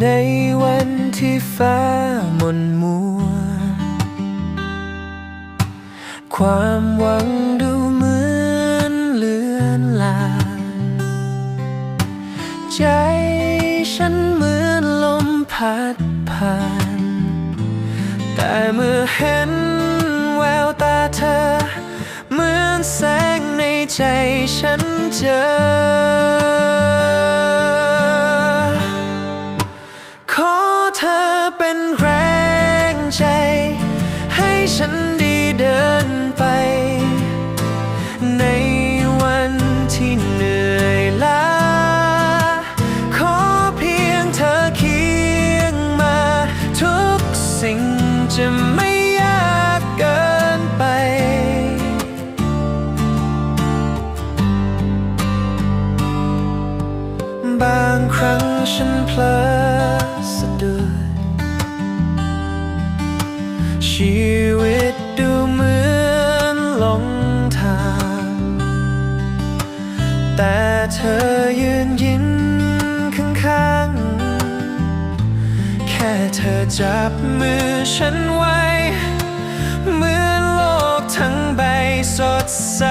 ในวันที่ฟ้ามนมัว ความหวังดูเหมือนเลือนลางใจฉันเหมือนลมพัดผ่าน แต่เมื่อเห็นแววตาเธอ เหมือนแสงในใจฉันเจอางครั้งฉันเพลอสะดุดชีวิตดูเหมือนหลงทาง แต่เธอยืนยิ้มข้างๆ แค่เธอจับมือฉันไว้ เหมือนโลกทั้งใบสดใส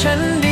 沉淀。